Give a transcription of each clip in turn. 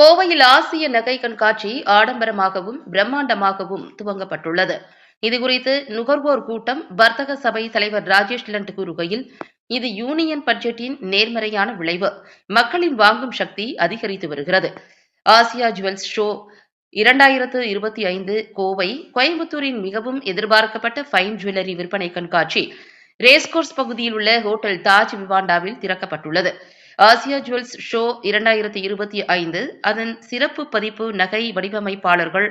கோவையில் ஆசிய நகை கண்காட்சி ஆடம்பரமாகவும் பிரம்மாண்டமாகவும் துவங்கப்பட்டுள்ளது. இதுகுறித்து நுகர்வோர் கூட்டம் வர்த்தக சபை தலைவர் ராஜேஷ் லண்ட் கூறுகையில் இது யூனியன் பட்ஜெட்டின் நேர்மறையான விளைவு. மக்களின் வாங்கும் சக்தி அதிகரித்து வருகிறது. ஆசியா ஜுவல்ஸ் ஷோ இரண்டாயிரத்து இருபத்தி ஐந்து கோவை கோயம்புத்தூரின் மிகவும் எதிர்பார்க்கப்பட்ட ஃபைன் ஜுவல்லரி விற்பனை கண்காட்சி ரேஸ்கோர்ஸ் பகுதியில் உள்ள ஹோட்டல் தாஜ் விவாண்டாவில் திறக்கப்பட்டுள்ளது. ஆசியா ஜுவல்ஸ் ஷோ இரண்டாயிரத்தி இருபத்தி ஐந்து. அதன் சிறப்பு பதிப்பு நகை வடிவமைப்பாளர்கள்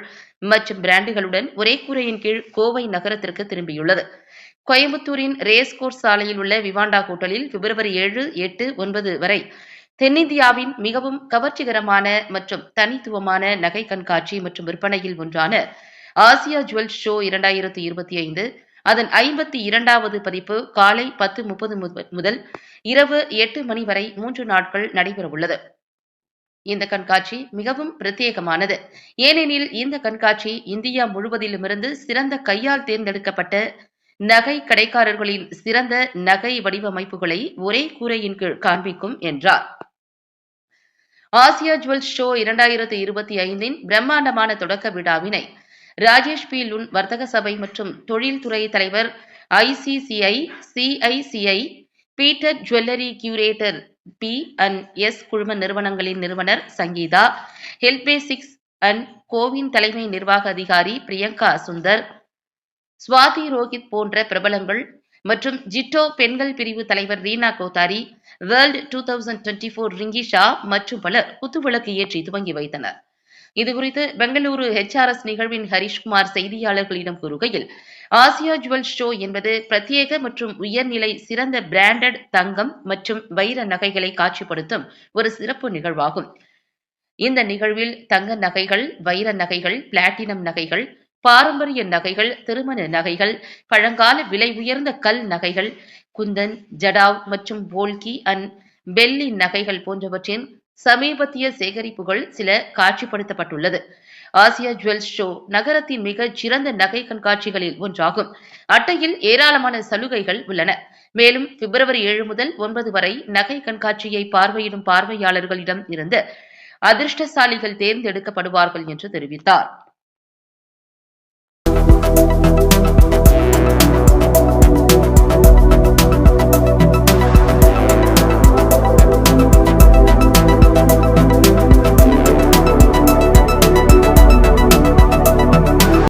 மற்றும் பிராண்டுகளுடன் ஒரே கூரையின் கீழ் கோவை நகரத்திற்கு திரும்பியுள்ளது. கோயம்புத்தூரின் ரேஸ் கோர்ஸ் சாலையில் உள்ள விவாண்டா ஹோட்டலில் பிப்ரவரி ஏழு எட்டு ஒன்பது வரை தென்னிந்தியாவின் மிகவும் கவர்ச்சிகரமான மற்றும் தனித்துவமான நகை கண்காட்சி மற்றும் விற்பனையில் ஒன்றான ஆசியா ஜுவல்ஸ் ஷோ இரண்டாயிரத்தி இருபத்தி ஐந்து அதன் ஐம்பத்தி இரண்டாவது பதிப்பு காலை பத்து முப்பது முதல் இரவு எட்டு மணி வரை மூன்று நாட்கள் நடைபெறவுள்ளது இந்த கண்காட்சி மிகவும் பிரத்யேகமானது. ஏனெனில் இந்த கண்காட்சி இந்தியா முழுவதிலுமிருந்து சிறந்த கையால் தேர்ந்தெடுக்கப்பட்ட நகை கடைக்காரர்களின் சிறந்த நகை வடிவமைப்புகளை ஒரே கூரையின் கீழ் காண்பிக்கும் என்றார். ஆசியா ஜுவல்ஸ் ஷோ இரண்டாயிரத்து இருபத்தி ஐந்தின் பிரம்மாண்டமான தொடக்க விழாவினை ராஜேஷ் பி. லுன் வர்த்தக சபை மற்றும் தொழில்துறை தலைவர் ICCI CICI Peter jewellery curator P. And S. குழும நிறுவனங்களின் நிறுவனர் சங்கீதா ஹெல்பே சிக்ஸ் அண்ட் கோவின் தலைமை நிர்வாக அதிகாரி பிரியங்கா சுந்தர் சுவாதி ரோஹித் போன்ற பிரபலங்கள் மற்றும் ஜிட்டோ பெண்கள் பிரிவு தலைவர் Reena Kothari world two thousand twenty four Rinkisha மற்றும் பலர் குத்துவிளக்கு ஏற்றி துவங்கி வைத்தனர். இதுகுறித்து பெங்களூரு ஹெச்ஆர்எஸ் நிகழ்வின் ஹரிஷ்குமார் செய்தியாளர்களிடம் கூறுகையில் ஆசியா ஜுவல் ஷோ என்பது பிரத்யேக மற்றும் உயர்நிலை சிறந்த பிராண்டட் தங்கம் மற்றும் வைர நகைகளை காட்சிப்படுத்தும் ஒரு சிறப்பு நிகழ்வாகும். இந்த நிகழ்வில் தங்க நகைகள் வைர நகைகள் பிளாட்டினம் நகைகள் பாரம்பரிய நகைகள் திருமண நகைகள் பழங்கால விலை உயர்ந்த கல் நகைகள் குந்தன் ஜடாவ் மற்றும் போல்கி அண்ட் பெல்லி நகைகள் போன்றவற்றின் சமீபத்திய சேகரிப்புகள் சில காட்சிப்படுத்தப்பட்டுள்ளது. ஆசியா ஜுவல்ஸ் ஷோ நகரத்தின் மிக சிறந்த நகை கண்காட்சிகளில் ஒன்றாகும். அட்டையில் ஏராளமான சலுகைகள் உள்ளன. மேலும் பிப்ரவரி ஏழு முதல் ஒன்பது வரை நகை கண்காட்சியை பார்வையிடும் பார்வையாளர்களிடம் இருந்து அதிர்ஷ்டசாலிகள் தேர்ந்தெடுக்கப்படுவார்கள் என்று தெரிவித்தார்.